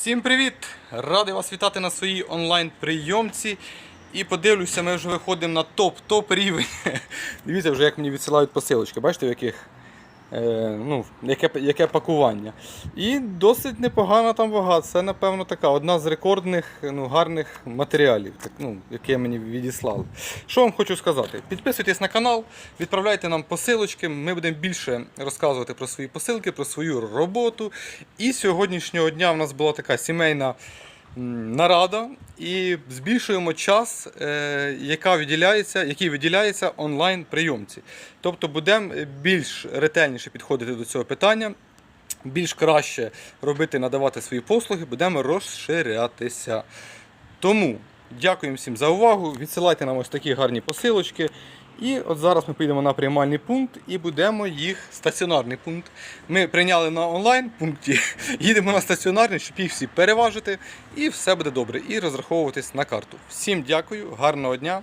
Всім привіт! Радий вас вітати на своїй онлайн-прийомці. І подивлюся, ми вже виходимо на топ-топ рівень. Дивіться вже, як мені відсилають посилочки. Бачите, в яких, ну, яке, яке пакування. І досить непогана там вага. Це, напевно, така одна з рекордних ну, гарних матеріалів, так, ну, яке мені відіслали. Що вам хочу сказати? Підписуйтесь на канал, відправляйте нам посилочки. Ми будемо більше розказувати про свої посилки, про свою роботу. І сьогоднішнього дня в нас була така сімейна нарада і збільшуємо час, е, яка виділяється, який виділяється онлайн прийомці. Тобто будемо більш ретельніше підходити до цього питання, більш краще робити, надавати свої послуги, будемо розширятися. Тому дякуємо всім за увагу. Відсилайте нам ось такі гарні посилочки. І от зараз ми поїдемо на приймальний пункт і будемо їх стаціонарний пункт. Ми прийняли на онлайн пункті, їдемо на стаціонарний, щоб їх всі переважити, і все буде добре. І розраховуватись на карту. Всім дякую, гарного дня,